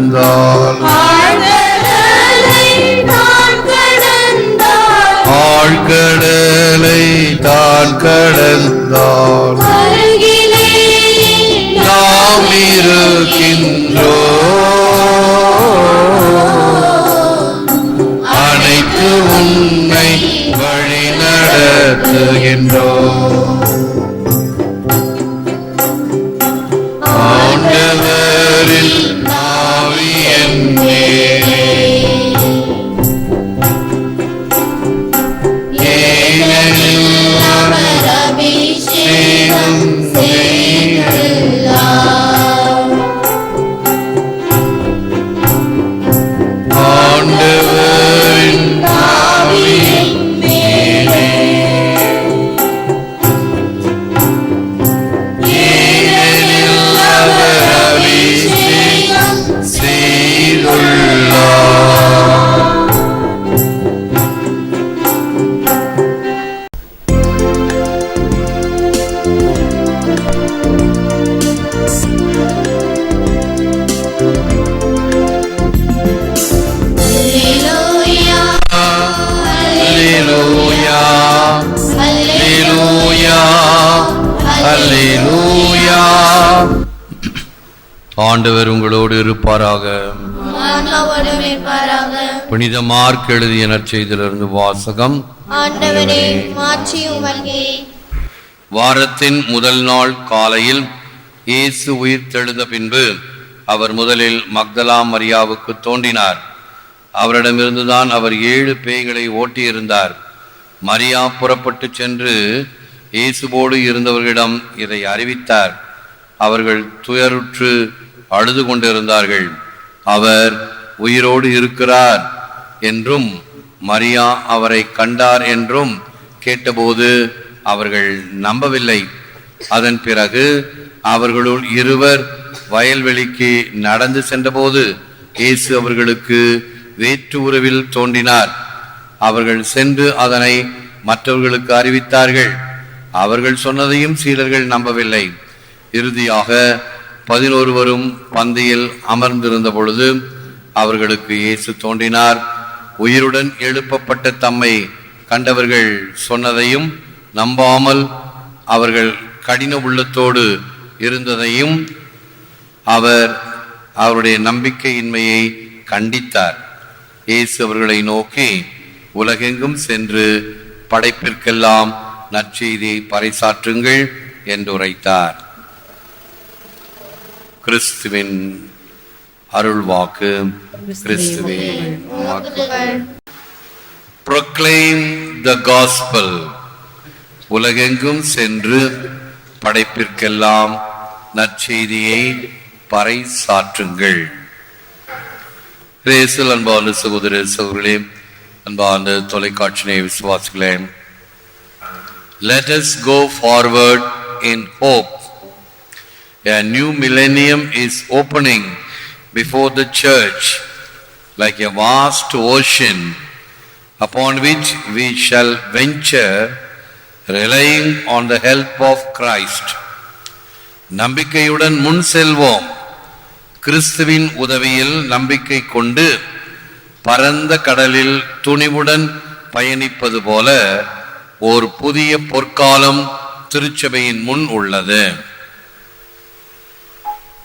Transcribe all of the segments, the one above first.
நடந்தால் ஆழ்கடலை தான் கடந்தால். நாம் இருக்கின்றோ அனைத்து உன்னை வழி நடத்துகின்றோ புனித மார்க் எழுதிய நற்செய்தியிலிருந்து வாசகம். வாரத்தின் முதல் நாள் காலையில் இயேசு உயிர் தெழுந்த பின்பு அவர் முதலில் மக்தலா மரியாவுக்கு தோன்றினார். அவரிடமிருந்துதான் அவர் ஏழு பேய்களை ஓட்டியிருந்தார். மரியா புறப்பட்டு சென்று இயேசுவோடு இருந்தவர்களிடம் இதை அறிவித்தார். அவர்கள் துயருற்று அழுது கொண்டிருந்தார்கள். அவர் உயிரோடு இருக்கிறார். என்றும் மரியா அவரை கண்டார் என்றும் கேட்டபோது அவர்கள் நம்பவில்லை. அதன் பிறகு அவர்களுள் இருவர் வயல்வெளிக்கு நடந்து சென்றபோது இயேசு அவர்களுக்கு வேற்று உறவில் தோன்றினார். அவர்கள் சென்று அதனை மற்றவர்களுக்கு அறிவித்தார்கள். அவர்கள் சொன்னதையும் சீடர்கள் நம்பவில்லை. இறுதியாக பதினொருவரும் பந்தியில் அமர்ந்திருந்த பொழுது அவர்களுக்கு இயேசு தோன்றினார். உயிருடன் எழுப்பப்பட்ட தம்மை கண்டவர்கள் சொன்னதையும் நம்பாமல் அவர்கள் கடின உள்ளத்தோடு இருந்ததையும் அவர் அவருடைய நம்பிக்கையின்மையை கண்டித்தார். இயேசு அவர்களை நோக்கி உலகெங்கும் சென்று படைப்பிற்கெல்லாம் நற்செய்தியை பறைசாற்றுங்கள் என்று உரைத்தார். கிறிஸ்துவின் அருள்வாக்கு. கிறிஸ்துவே proclaim the gospel. உலகெங்கும் சென்று படைப்பிற்கெல்லாம் நற்செய்தியை பறைசாற்றுங்கள். ரேசல் அன்பான சகோதர சகோதரர்களே அன்பான தொலைக்காட்சி விசுவாசிகளே let us go forward in hope. A new millennium is opening. Before the church like a vast ocean upon which we shall venture relying on the help of Christ. நம்பிக்கையுடன் முன் செல்வோம் கிறிஸ்துவின் உதவியில் நம்பிக்கை கொண்டு பரந்த கடலில் துணிவுடன் பயணிப்பது போல ஒரு புதிய பொற்காலம் திருச்சபையின் முன் உள்ளது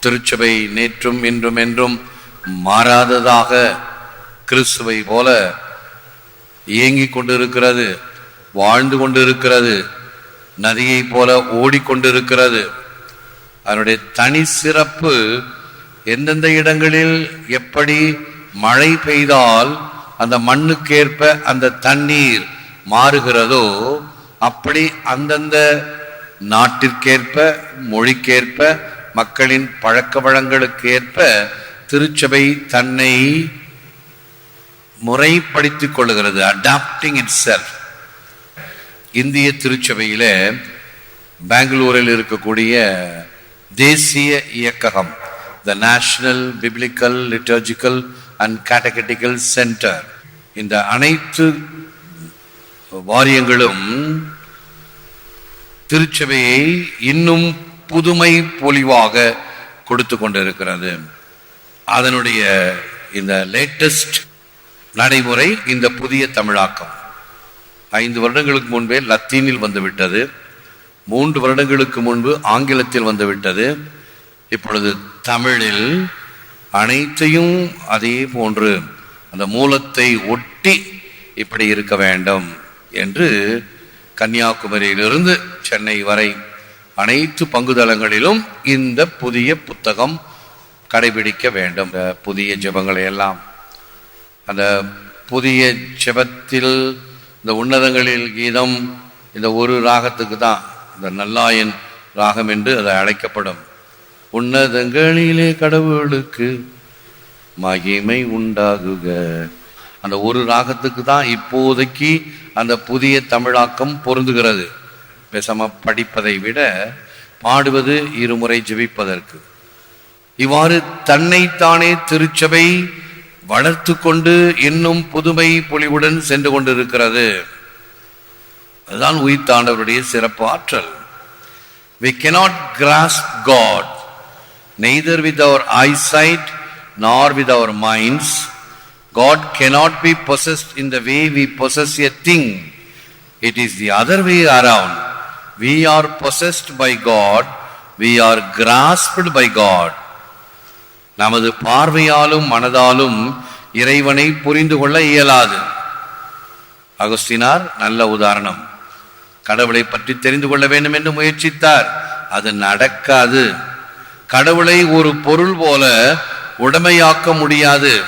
திருச்சபை நேற்றும் இன்றும் என்றும் மாறாததாக கிறிஸ்துவை போல இயங்கிக் கொண்டிருக்கிறது வாழ்ந்து கொண்டிருக்கிறது நதியைப் போல ஓடிக்கொண்டிருக்கிறது. அதனுடைய தனி சிறப்பு எந்தெந்த இடங்களில் எப்படி மழை பெய்தால் அந்த மண்ணுக்கேற்ப அந்த தண்ணீர் மாறுகிறதோ அப்படி அந்தந்த நாட்டிற்கேற்ப மொழிக்கேற்ப மக்களின் பழக்க வழங்களுக்கேற்ப திருச்சபை தன்னை முறைப்படுத்திக் கொள்ளுகிறது அடாப்டிங் இட் செல்ஃப் இந்திய திருச்சபையில் பெங்களூரில் இருக்கக்கூடிய தேசிய இயக்ககம் the national biblical liturgical and catechetical centre இந்த அனைத்து வாரியங்களும் திருச்சபையை இன்னும் புதுமை பொலிவாக கொடுத்து கொண்டிருக்கிறது. அதனுடைய இந்த லேட்டஸ்ட் நடைமுறை இந்த புதிய தமிழாக்கம். ஐந்து வருடங்களுக்கு முன்பே லத்தீனில் வந்துவிட்டது. மூன்று வருடங்களுக்கு முன்பு ஆங்கிலத்தில் வந்துவிட்டது. இப்பொழுது தமிழில் அனைத்தையும் அதே போன்று அந்த மூலத்தை ஒட்டி இப்படி இருக்க வேண்டும் என்று கன்னியாகுமரியிலிருந்து சென்னை வரை அனைத்து பங்குதளங்களிலும் இந்த புதிய புத்தகம் கடைபிடிக்க வேண்டும். புதிய ஜெபங்களை எல்லாம். அந்த புதிய ஜெபத்தில் இந்த உன்னதங்களில் கீதம் இந்த ஒரு ராகத்துக்கு தான் இந்த நல்லாயன் ராகம் என்று அது அழைக்கப்படும். உன்னதங்களிலே கடவுளுக்கு மகிமை உண்டாகுக. அந்த ஒரு ராகத்துக்கு தான் இப்போதைக்கு அந்த புதிய தமிழாக்கம் பொருந்துகிறது. பேசாமல் படிப்பதை விட பாடுவது இருமுறை ஜெபிப்பதற்கு இவ்வாறு தன்னைத்தானே திருச்சபை வளர்த்து கொண்டு இன்னும் புதுமை பொலிவுடன் சென்று கொண்டிருக்கிறது அதுதான் உயிர்த்தாண்டவருடைய சிறப்பு ஆற்றல் we cannot grasp God neither with our eyesight nor with our minds God cannot be possessed in the way we possess a thing it is the other way around we are possessed by god. We are grasped by god. நமது பார்வையாலும் மனதாலும் இறைவனை புரிந்து கொள்ள இயலாது. அகஸ்தினார் நல்ல உதாரணம். கடவுளை பற்றி தெரிந்து கொள்ள வேண்டும் என்று முயற்சித்தார். அது நடக்காது. கடவுளை ஒரு பொருள் போல உடமையாக்க முடியாது.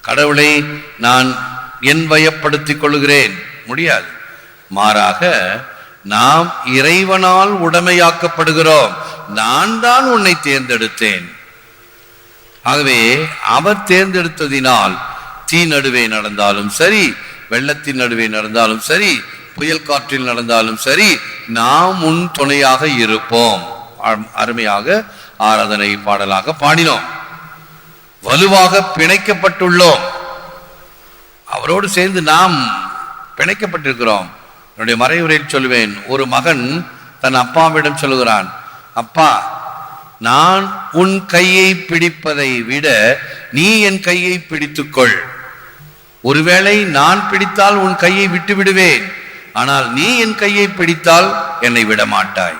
கடவுளை நான் என் வயப்படுத்திக் கொள்கிறேன். முடியாது. மாறாக நாம் இறைவனால் உடமையாக்கப்படுகிறோம். நான் தான் உன்னை தேர்ந்தெடுத்தேன். ஆகவே அவர் தேர்ந்தெடுத்ததினால் தீ நடுவே நடந்தாலும் சரி வெள்ளத்தின் நடுவே நடந்தாலும் சரி புயல் காற்றில் நடந்தாலும் சரி நாம் முன் துணையாக இருப்போம். அருமையாக ஆராதனை பாடலாக பாடினோம். வலுவாக பிணைக்கப்பட்டுள்ளோம். அவரோடு சேர்ந்து நாம் பிணைக்கப்பட்டிருக்கிறோம். என்னுடைய மறைவுரையில் சொல்லுவேன் ஒரு மகன் தன் அப்பாவிடம் சொல்லுகிறான் அப்பா நான் உன் கையை பிடிப்பதை விட நீ என் கையை பிடித்துக்கொள். ஒருவேளை நான் பிடித்தால் உன் கையை விட்டு விடுவேன் ஆனால் நீ என் கையை பிடித்தால் என்னை விட மாட்டாய்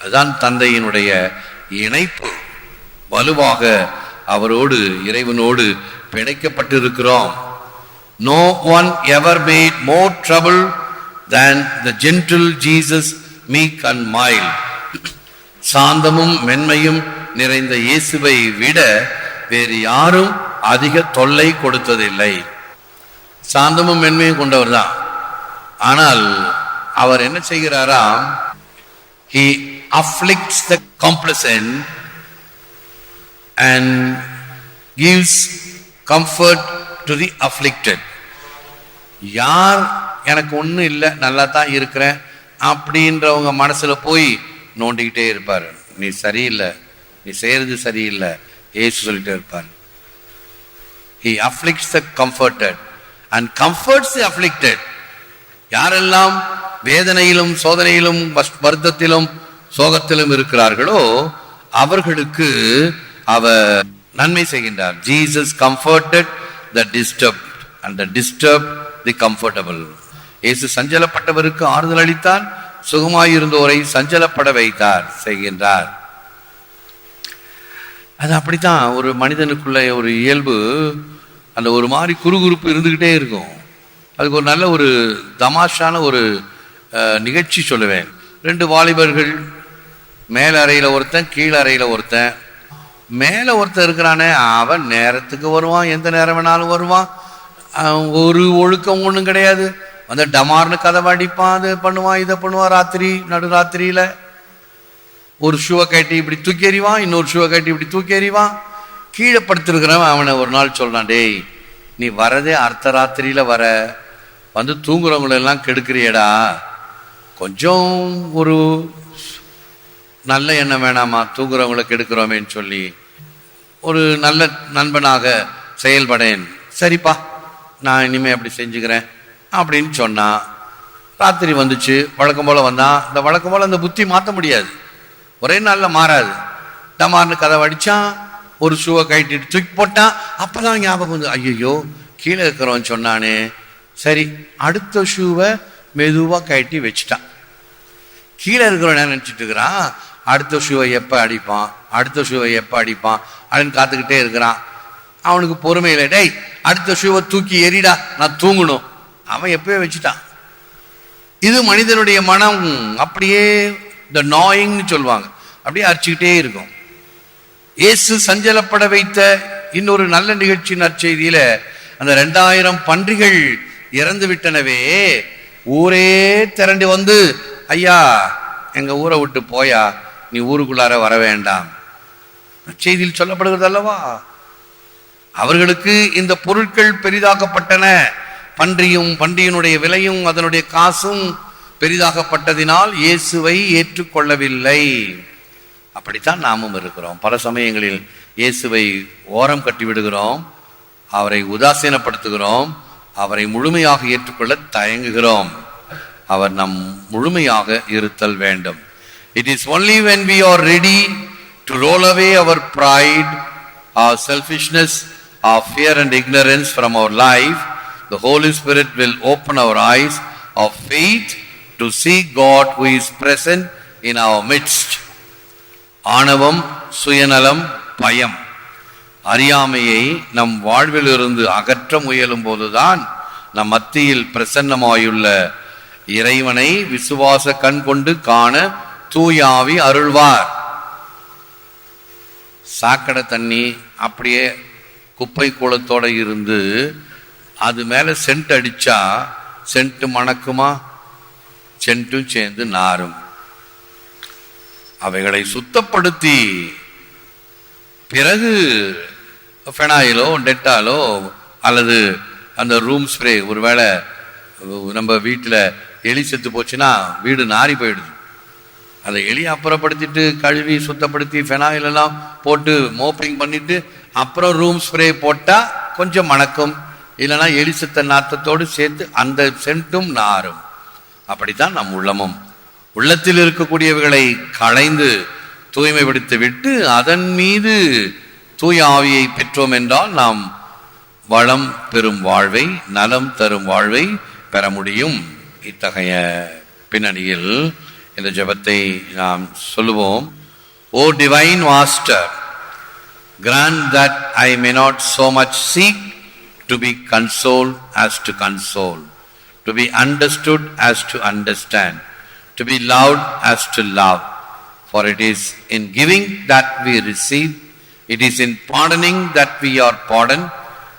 அதுதான் தந்தையினுடைய இணைப்பு. வலுவாக அவரோடு இறைவனோடு பிணைக்கப்பட்டிருக்கிறோம். No one ever made more trouble than the gentle Jesus, meek and mild. சாந்தமும் மென்மையும் நிறைந்த இயேசுவை விட வேறு யாரும் அதிக தொல்லை கொடுத்ததில்லை சாந்தமும் மென்மையும் கொண்டவர் தான் ஆனால் அவர் என்ன செய்கிறாரா he afflicts the complacent and gives comfort to the afflicted யார் எனக்கு ஒன்றும் இல்லை நல்லா தான் இருக்கிறேன் அப்படின்றவங்க மனசுல போய் நோண்டிக்கிட்டே இருப்பார். நீ சரியில்லை நீ செய்யறது சரியில்லை ஏசு சொல்லிட்டே இருப்பார். He afflicts the comforted and comforts afflicted யாரெல்லாம் வேதனையிலும் சோதனையிலும் வருத்தத்திலும் சோகத்திலும் இருக்கிறார்களோ அவர்களுக்கு அவர் நன்மை செய்கின்றார். Jesus comforted the disturb and the disturb the comfortable Yesu சஞ்சலப்பட்டவருக்கு ஆறுதல் அளித்தார். சுகமாயிருந்தோரை சஞ்சலப்பட வைத்தார் செய்கின்றார். அது அப்படித்தான் ஒரு மனிதனுக்குள்ள ஒரு இயல்பு அந்த ஒரு மாதிரி குறுகுறுப்பு இருந்துக்கிட்டே இருக்கும். அதுக்கு ஒரு நல்ல ஒரு தமாஷான ஒரு நிகழ்ச்சி சொல்லுவேன். ரெண்டு வாலிபர்கள் மேல அறையில் ஒருத்தன் கீழ் அறையில் ஒருத்தன். மேலே ஒருத்தன் இருக்கிறானே அவன் நேரத்துக்கு வருவான் எந்த நேரம் வேணாலும் வருவான். ஒரு ஒழுக்கம் ஒன்றும் கிடையாது. வந்து டமார்னு கதவை அடிப்பான் அது பண்ணுவான் இதை பண்ணுவான் ராத்திரி நடுராத்திரியில். ஒரு ஷூவை கட்டி இப்படி தூக்கி எறிவான் இன்னொரு ஷூவை கட்டி இப்படி தூக்கி எறிவான். கீழே படுத்திருக்கிறவன் அவனை ஒரு நாள் சொல்றான் டேய் நீ வரதே அர்த்த ராத்திரியில வர. வந்து தூங்குறவங்களை எல்லாம் கெடுக்கிறியடா. கொஞ்சம் ஒரு நல்ல எண்ணம் வேணாமா? தூங்குறவங்களை கெடுக்கிறோமேன்னு சொல்லி. ஒரு நல்ல நண்பனாக செயல்படேன். சரிப்பா. நான் இனிமேல் அப்படி செஞ்சுக்கிறேன் அப்படின்னு சொன்னான் ராத்திரி வந்துச்சு வழக்கம் போல் வந்தான் இந்த வழக்கம் போல் அந்த புத்தி மாற்ற முடியாது. ஒரே நாளில் மாறாது. டமார்னு கதை அடித்தான் ஒரு ஷூவை கட்டிட்டு தூக்கி போட்டான் அப்போ தான் ஞாபகம் வந்து ஐயோ கீழே இருக்கிறவன் சொன்னானே. சரி அடுத்த ஷூவை மெதுவாக கட்டி வச்சுட்டான். கீழே இருக்கிறவன் என்ன நினச்சிட்டு இருக்கிறான் அடுத்த ஷூவை எப்போ அடிப்பான்? அடுத்த ஷூவை எப்போ அடிப்பான்? அப்படின்னு காத்துக்கிட்டே இருக்கிறான். அவனுக்கு பொறுமையில டேய் அடுத்த ஷூவை தூக்கி எறிடா நான் தூங்கணும். அவன் எப்பவே வச்சுட்டான். இது மனிதனுடைய மனம் அப்படியே இந்த நாயிங்னு சொல்லுவாங்க. அப்படியே அரிச்சுக்கிட்டே இருக்கும். இயேசு சஞ்சலப்பட வைத்த இன்னொரு நல்ல நிகழ்ச்சி நற்செய்தியில அந்த ரெண்டாயிரம் பன்றிகள் இறந்து விட்டனவே ஊரே திரண்டு வந்து ஐயா எங்க ஊரை விட்டு போயா நீ ஊருக்குள்ளார வர வேண்டாம். செய்தியில் சொல்லப்படுகிறது அல்லவா? அவர்களுக்கு இந்த பொருட்கள் பெரிதாக்கப்பட்டன. பன்றியும் பன்றியினுடைய விலையும் அதனுடைய காசும் பெரிதாகப்பட்டதினால் இயேசுவை ஏற்றுக்கொள்ளவில்லை. அப்படித்தான் நாமும் இருக்கிறோம். பல சமயங்களில் இயேசுவை ஓரம் கட்டி விடுகிறோம். அவரை உதாசீனப்படுத்துகிறோம். அவரை முழுமையாக ஏற்றுக்கொள்ள தயங்குகிறோம். அவர் நம் முழுமையாக இருத்தல் வேண்டும். It is only when we are ready to roll away our pride or selfishness our fear and ignorance from our life, the Holy Spirit will open our eyes of faith to see God who is present in our midst. ஆணவம் சுயநலம் பயம் அறியாமையை நம் வாழ்விலிருந்து அகற்ற முயலும் போதுதான் நம் மத்தியில் பிரசன்னமாயுள்ள இறைவனை விசுவாச கண் கொண்டு காண தூயாவி அருள்வார் சாக்கடை தண்ணி அப்படியே குப்பை கூளத்தோட இருந்து அது மேலே சென்ட் அடிச்சா சென்ட்டு மணக்குமா? சென்ட்டும் சேர்ந்து நாரும். அவைகளை சுத்தப்படுத்தி. பிறகு ஃபெனாயிலோ டெட்டாலோ அல்லது அந்த ரூம் ஸ்ப்ரே ஒருவேளை நம்ம வீட்டில் எலி செத்து போச்சுன்னா வீடு நாறி போயிடுது. அதை எலி அப்புறப்படுத்திட்டு கழுவி சுத்தப்படுத்தி ஃபெனாயில் எல்லாம் போட்டு மோப்பிங் பண்ணிட்டு அப்புறம் ரூம் ஸ்ப்ரே போட்டால் கொஞ்சம் மணக்கும். இல்லைன்னா எலிசத்த நாத்தத்தோடு சேர்த்து அந்த சென்ட்டும் நாரும். அப்படித்தான் நம் உள்ளமும். உள்ளத்தில் இருக்கக்கூடியவைகளை களைந்து தூய்மைப்படுத்தி விட்டு அதன் மீது தூய ஆவியை பெற்றோம் என்றால் நாம் வளம் பெறும் வாழ்வை நலம் தரும் வாழ்வை பெற முடியும். இத்தகைய பின்னணியில் இந்த ஜெபத்தை நாம் சொல்லுவோம். O divine master grant that I may not so much seek to be consoled as to console, to be understood as to understand, to be loved as to love. For it is in giving that we receive, it is in pardoning that we are pardoned,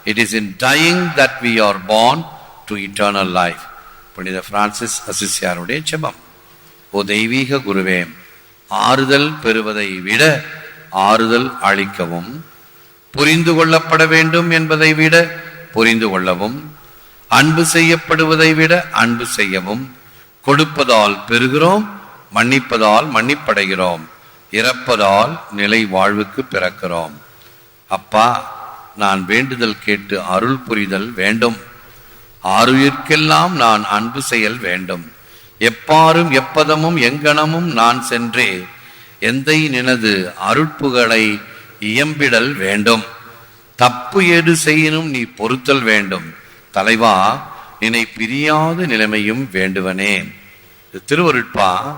it is in dying that we are born to eternal life. புனித Francis அசிசியாருடைய ஜெபம் ஓ தெய்வீக குருவே ஆறுதல் பெறுவதை விட ஆறுதல் அளிக்கவும் புரிந்து கொள்ளப்பட வேண்டும் என்பதை விட புரிந்து கொள்ளவும் அன்பு செய்யப்படுவதை விட அன்பு செய்யவும் கொடுப்பதால் பெறுகிறோம் மன்னிப்பதால் மன்னிப்படைகிறோம் இறப்பதால் நிலை வாழ்வுக்கு பிறக்கிறோம். அப்பா நான் வேண்டுதல் கேட்டு அருள் புரிதல் வேண்டும். ஆறுயிர்க்கெல்லாம் நான் அன்பு செயல் வேண்டும். எப்பாரும் எப்பதமும் எங்கனமும் நான் சென்றே எந்தை நினது அருட்புகளை இயம்பிடல் வேண்டும். தப்பு எது செய்யினும் நீ பொறுத்தல் வேண்டும். தலைவா நினை பிரியாத நிலைமையும் வேண்டுவனே. திருவருட்பா.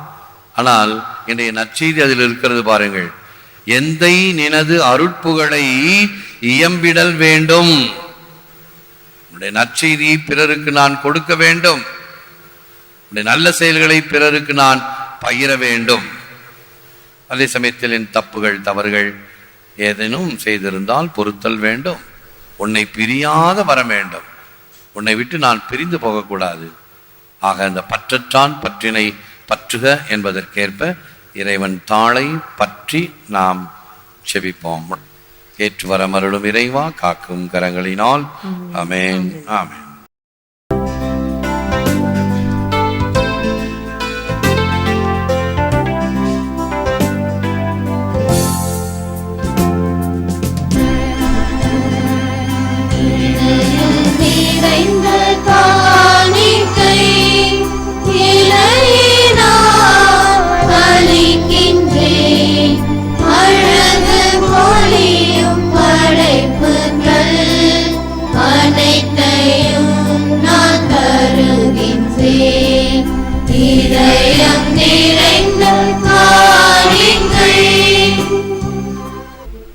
ஆனால் என்னுடைய நற்செய்தி அதில் இருக்கிறது பாருங்கள். எந்தை நினது அருட்புகளை இயம்பிடல் வேண்டும். உன்னுடைய நற்செய்தியை பிறருக்கு நான் கொடுக்க வேண்டும். உன்னுடைய நல்ல செயல்களை பிறருக்கு நான் பகிர வேண்டும். அதே சமயத்தில் என் தப்புகள் தவறுகள் ஏதேனும் செய்திருந்தால் பொறுத்தல் வேண்டும். உன்னை பிரியாத வர வேண்டும். உன்னை விட்டு நான் பிரிந்து போகக்கூடாது. ஆக அந்த பற்றற்றான் பற்றினை பற்றுக என்பதற்கேற்ப இறைவன் தாளை பற்றி நாம் செபிப்போம். ஏற்று வர மருளும் இறைவா காக்கும் கரங்களினால். அமேன் ஆமென்.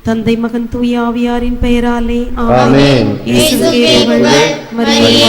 தந்தை மகன் தூயாவியாரின் பெயராலே ஆமென். இயேசுவே வாழ்க. மரியே